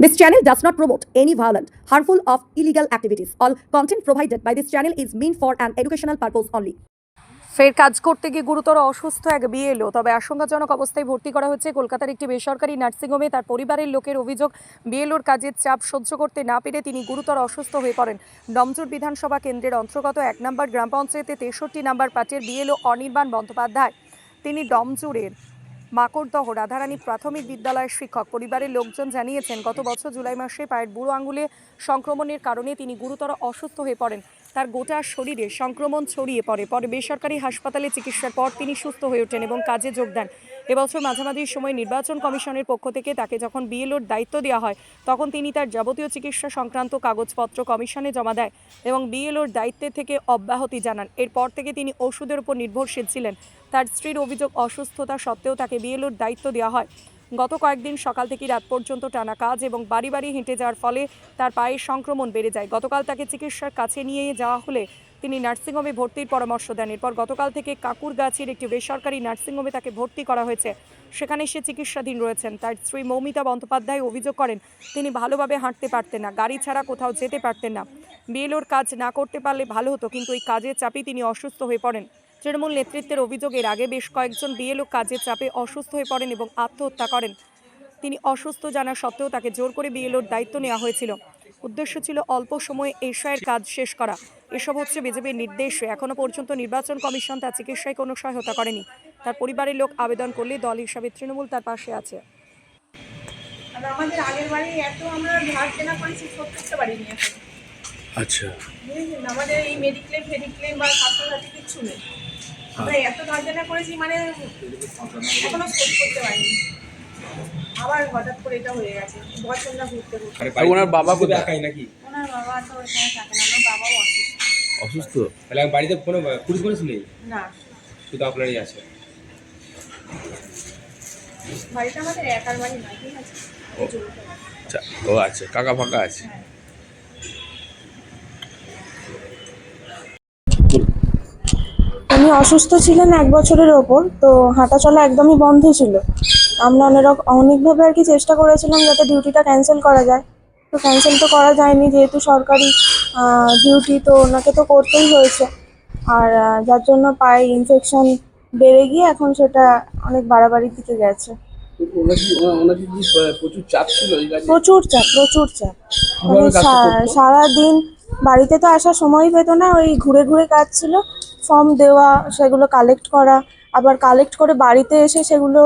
This channel does not promote any violent, harmful, or illegal activities. All content provided by this channel is meant for an educational purpose only. ফের কাজ করতে গিয়ে গুরুতর অসুস্থ এক BLO তবে আশঙ্কাজনক অবস্থায় ভর্তি করা হয়েছে কলকাতার একটি বেসরকারি নার্সিংহোমে তার পরিবারের লোকের অভিযোগ বিএলওর কাজের চাপ সহ্য করতে না পেরে তিনি গুরুতর অসুস্থ হয়ে পড়েন ডমজুর বিধানসভা কেন্দ্রের অন্তর্গত এক নম্বর গ্রাম পঞ্চায়েতে তেষট্টি নম্বর পার্টির বিএলও অনির্বাণ বন্দ্যোপাধ্যায় তিনি ডমজুরের মাকড়দহ। রাধারানী প্রাথমিক বিদ্যালয়ের শিক্ষক। পরিবারের লোকজন জানিয়েছেন, গত বছর জুলাই মাসে পায়ের বুড়ো আঙুলে সংক্রমণের কারণে তিনি গুরুতর অসুস্থ হয়ে পড়েন। তার গোটা শরীরে সংক্রমণ ছড়িয়ে পড়ে। পরে বেসরকারি হাসপাতালে চিকিৎসার পর তিনি সুস্থ হয়ে ওঠেন এবং কাজে যোগ দেন। এবছর মাঝামাঝি সময় নির্বাচন কমিশনের পক্ষ থেকে তাকে যখন বিএলওর দায়িত্ব দেওয়া হয়, তখন তিনি তার যাবতীয় চিকিৎসা সংক্রান্ত কাগজপত্র কমিশনে জমা দেয় এবং বিএলওর দায়িত্বের থেকে অব্যাহতি জানান। এরপর থেকে তিনি ওষুধের উপর নির্ভরশীল ছিলেন। তার স্ত্রীর অভিযোগ অসুস্থতা সত্ত্বেও তাকে বিএলওর দায়িত্ব দেওয়া হয়। গত কয়েকদিন সকাল থেকে রাত পর্যন্ত টানা কাজ এবং বাড়ি বাড়ি হেঁটে যাওয়ার ফলে তার পায়ে সংক্রমণ বেড়ে যায়। গতকাল তাকে চিকিৎসার কাছে নিয়ে যাওয়া হলে তিনি নার্সিংহোমে ভর্তির পরামর্শ দেন। এরপর গতকাল থেকে কাকুরগাছির একটি বেসরকারি নার্সিংহোমে তাকে ভর্তি করা হয়েছে। সেখানে সে চিকিৎসাধীন রয়েছেন। তার স্ত্রী মৌমিতা বন্দ্যোপাধ্যায় অভিযোগ করেন, তিনি ভালোভাবে হাঁটতে পারতেন না। গাড়ি ছাড়া কোথাও যেতে পারতেন না। বিএলওর কাজ না করতে পারলে ভালো হতো, কিন্তু এই কাজের চাপে তিনি অসুস্থ হয়ে পড়েন। তৃণমূল নেতৃত্বের অভিযোগের আগে বেশ কয়েকজন বিএলও কাজের চাপে অসুস্থ হয়ে পড়েন এবং আত্মহত্যা করেন। তিনি অসুস্থ জানা সত্ত্বেও তাকে জোর করে বিএলওর দায়িত্ব নেওয়া হয়েছিল। উদ্দেশ্য ছিল অল্প সময়ে এশায়ের কাজ শেষ করা। এসব হচ্ছে বিজেপির নির্দেশে। এখনও পর্যন্ত নির্বাচন কমিশন তার চিকিৎসায় কোনো সহায়তা করেনি। তার পরিবারের লোক আবেদন করলে দল হিসাবে তৃণমূল তার পাশে আছে। আমাদের আগের বাড়ি এত আমরা ধার কেনা করেছি সত্তরটা বাড়ি নিয়ে আচ্ছা। আমাদের এই মেডিক্লেম ফেডিক্লেম বা স্বাস্থ্যসাথী কিচ্ছু নেই। এত ধার কেনা করেছি মানে এখনও শোধ করতে পারিনি। আবার হঠাৎ করে এটা হয়ে গেছে বছর ঘুরতে ঘুরতে। ওনার বাবা কোথায়? একাই নাকি? ওনার বাবা তো ওখানে থাকে না আমার বাবাও অসুস্থ। অসুস্থ? তাহলে আমি বাড়িতে কোনো পুলিশ পুলিশ নেই? না। শুধু আপনারই আছে। বাড়িটা আমাদের একার বাড়ি না ঠিক আছে? আচ্ছা ও আচ্ছা কাকা ফাঁকা আছে। উনি অসুস্থ ছিলেন এক বছরের ওপর তো হাঁটা চলা একদমই বন্ধ ছিল। আমরা অনেক অনেকভাবে আর কি চেষ্টা করেছিলাম যাতে ডিউটিটা ক্যান্সেল করা যায়। তো ক্যান্সেল তো করা যায়নি যেহেতু সরকারি ডিউটি তো ওনাকে তো করতেই হয়েছে। আর যার জন্য পায়ে ইনফেকশন বেড়ে গিয়ে এখন সেটা অনেক বাড়াবাড়ির দিকে গেছে। প্রচুর চাপ প্রচুর চাপ মানে সারাদিন বাড়িতে তো আসার সময় পেত না ওই ঘুরে ঘুরে কাজ ছিল ফর্ম দেওয়া সেগুলো কালেক্ট করা আবার কালেক্ট করে বাড়িতে এসে সেগুলো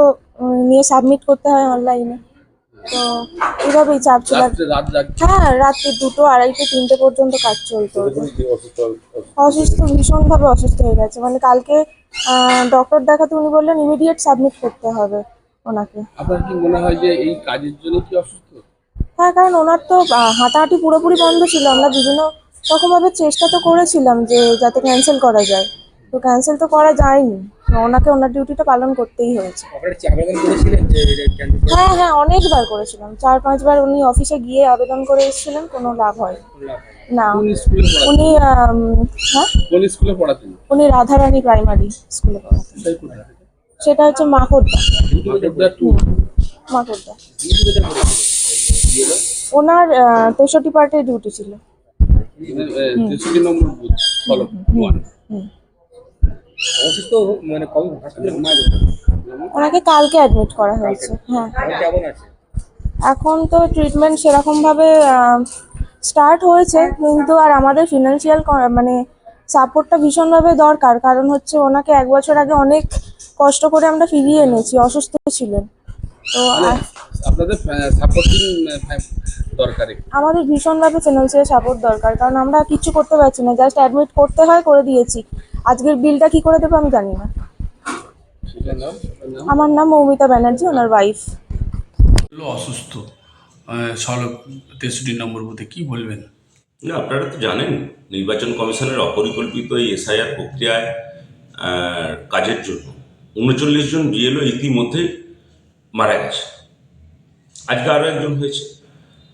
নিয়ে সাবমিট করতে হয় অনলাইনে তো এইভাবেই চাপ ছিল। হ্যাঁ রাত্রি দুটো আড়াইটে তিনটে পর্যন্ত কাজ চলতো। অসুস্থ? ভীষণভাবে অসুস্থ হয়ে গেছে। মানে কালকে ডক্টর দেখাতে উনি বললেন ইমিডিয়েট সাবমিট করতে হবে ওনাকে। আপনার কি মনে হয় যে এই কাজের জন্য কি অসুস্থ? হ্যাঁ কারণ ওনার তো হাঁটাহাঁটি পুরোপুরি বন্ধ ছিল। আমরা বিভিন্ন রকমভাবে চেষ্টা তো করেছিলাম যে যাতে ক্যান্সেল করা যায়। তো ক্যান্সেল তো করা যায়নি। ওনাকে ওনার ডিউটিটা পালন করতেই হয়েছে। হ্যাঁ হ্যাঁ অনেকবার করেছিলাম। চার পাঁচবার উনি অফিসে গিয়ে আবেদন করে এসেছিলেন কোনো লাভ হয় না। উনি হ্যাঁ? স্কুলে পড়াতেন? উনি রাধারানী প্রাইমারি স্কুলে পড়াতেন। সেটা হচ্ছে মাকড়দা। মাকড়দা ওনার তেষট্টি পার্টের ডিউটি ছিল। তেষট্টি নম্বর বুথ ফলো ওয়ান অসুস্থ মানে কবে হসপিটালে ঘুমায় ওনাকে কালকে অ্যাডমিট করা হয়েছে হ্যাঁ। এখন কেমন আছে? এখন তো ট্রিটমেন্ট সেরকমভাবে স্টার্ট হয়েছে কিন্তু আর আমাদের ফিনান্সিয়াল মানে সাপোর্টটা ভীষণভাবে দরকার। কারণ হচ্ছে ওনাকে এক বছর আগে অনেক কষ্ট করে আমরা ফিরিয়ে এনেছি অসুস্থ ছিলেন। তো আপনাদের সাপোর্টিং দরকার? আমাদের ভীষণভাবে ফিনান্সিয়াল সাপোর্ট দরকার কারণ আমরা কিচ্ছু করতে পারছি না জাস্ট অ্যাডমিট করতে হয় করে দিয়েছি। আজকের বিলটা কি করে দেবো আমি জানি না। আমার নাম মৌমিতা ব্যানার্জি ওনার ওয়াইফ অসুস্থ সড়ক তেষট্টি নম্বর বুথে কি বলবেন? না আপনারা তো জানেন নির্বাচন কমিশনের অপরিকল্পিত এই এসআইআর প্রক্রিয়ায় কাজের জন্য। উনচল্লিশ জন বিএলও ইতিমধ্যেই মারা গেছে। আজকে আরও একজন হয়েছে।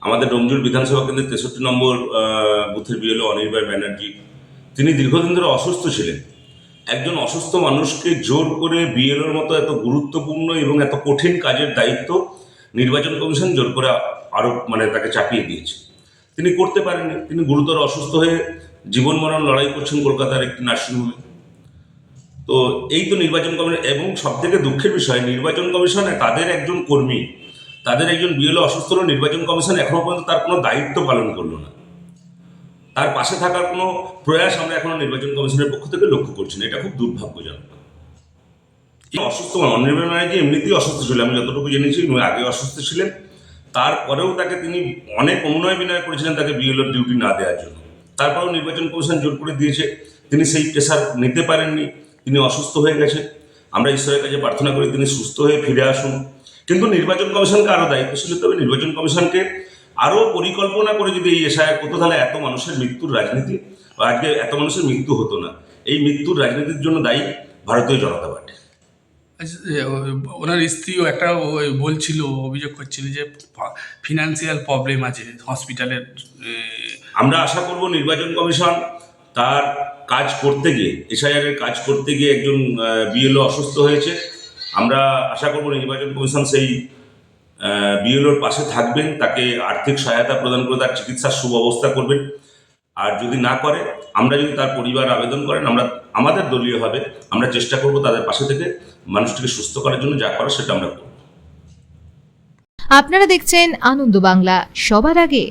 আমাদের ডোমজুর বিধানসভা কেন্দ্রের তেষট্টি নম্বর বুথের বিএলও অনির্বাণ ব্যানার্জি। তিনি দীর্ঘদিন ধরে অসুস্থ ছিলেন। একজন অসুস্থ মানুষকে জোর করে বিএলওর মতো এত গুরুত্বপূর্ণ এবং এত কঠিন কাজের দায়িত্ব নির্বাচন কমিশন জোর করে আরও মানে তাকে চাপিয়ে দিয়েছে। তিনি করতে পারেননি। তিনি গুরুতর অসুস্থ হয়ে জীবন মরণ লড়াই করছেন কলকাতার একটি নার্সিংহোমে। তো এই তো নির্বাচন কমিশন এবং সব থেকে দুঃখের বিষয়, নির্বাচন কমিশনে তাদের একজন কর্মী, তাদের একজন বিএলও অসুস্থ হলো, নির্বাচন কমিশন এখনও পর্যন্ত তার কোনো দায়িত্ব পালন করল না। তার পাশে থাকার কোনো প্রয়াস আমরা এখনও নির্বাচন কমিশনের পক্ষ থেকে লক্ষ্য করছি না, এটা খুব দুর্ভাগ্যজনক। অসুস্থ অনির্বাণ ব্যানার্জি এমনিতেই অসুস্থ ছিল, আমি যতটুকু জেনেছি আগে অসুস্থ ছিলেন, তারপরেও তাকে তিনি অনেক অনুনয় বিনয় করেছিলেন তাকে বিএলওর ডিউটি না দেওয়ার জন্য। তারপরেও নির্বাচন কমিশন জোর করে দিয়েছে, তিনি সেই প্রেশার নিতে পারেননি। তিনি অসুস্থ হয়ে গেছে। আমরা ঈশ্বরের কাছে প্রার্থনা করি তিনি সুস্থ হয়ে ফিরে আসুন। কিন্তু নির্বাচন কমিশনকে আরও দায়িত্বশীল হতে হবে নির্বাচন কমিশনকে আরও পরিকল্পনা করে যদি এই এসআইআর করতো তাহলে এত মানুষের মৃত্যুর রাজনীতি আজকে এত মানুষের মৃত্যু হতো না। এই মৃত্যুর রাজনীতির জন্য দায়ী ভারতীয় জনতা পার্টি। আচ্ছা, ওনার স্ত্রীও একটা বলছিল অভিযোগ করছিল যে ফিনান্সিয়াল প্রবলেম আছে হসপিটালের আমরা আশা করব নির্বাচন কমিশন তার কাজ করতে গিয়ে এসআইআর এর কাজ করতে গিয়ে একজন বিএলও অসুস্থ হয়েছে। আমরা আশা করব নির্বাচন কমিশন সেই বিএলওর পাশে থাকবেন, তাকে আর্থিক সহায়তা প্রদান করে তার চিকিৎসার সুব্যবস্থা করবেন। আর যদি না করে, আমরা যদি তার পরিবার আবেদন করেন, আমরা, আমাদের দলীয়ভাবে আমরা চেষ্টা করব তাদের পাশে থেকে মানুষটিকে সুস্থ করার জন্য যা করার সেটা আমরা করব। আপনারা দেখছেন আনন্দ বাংলা। সবার আগে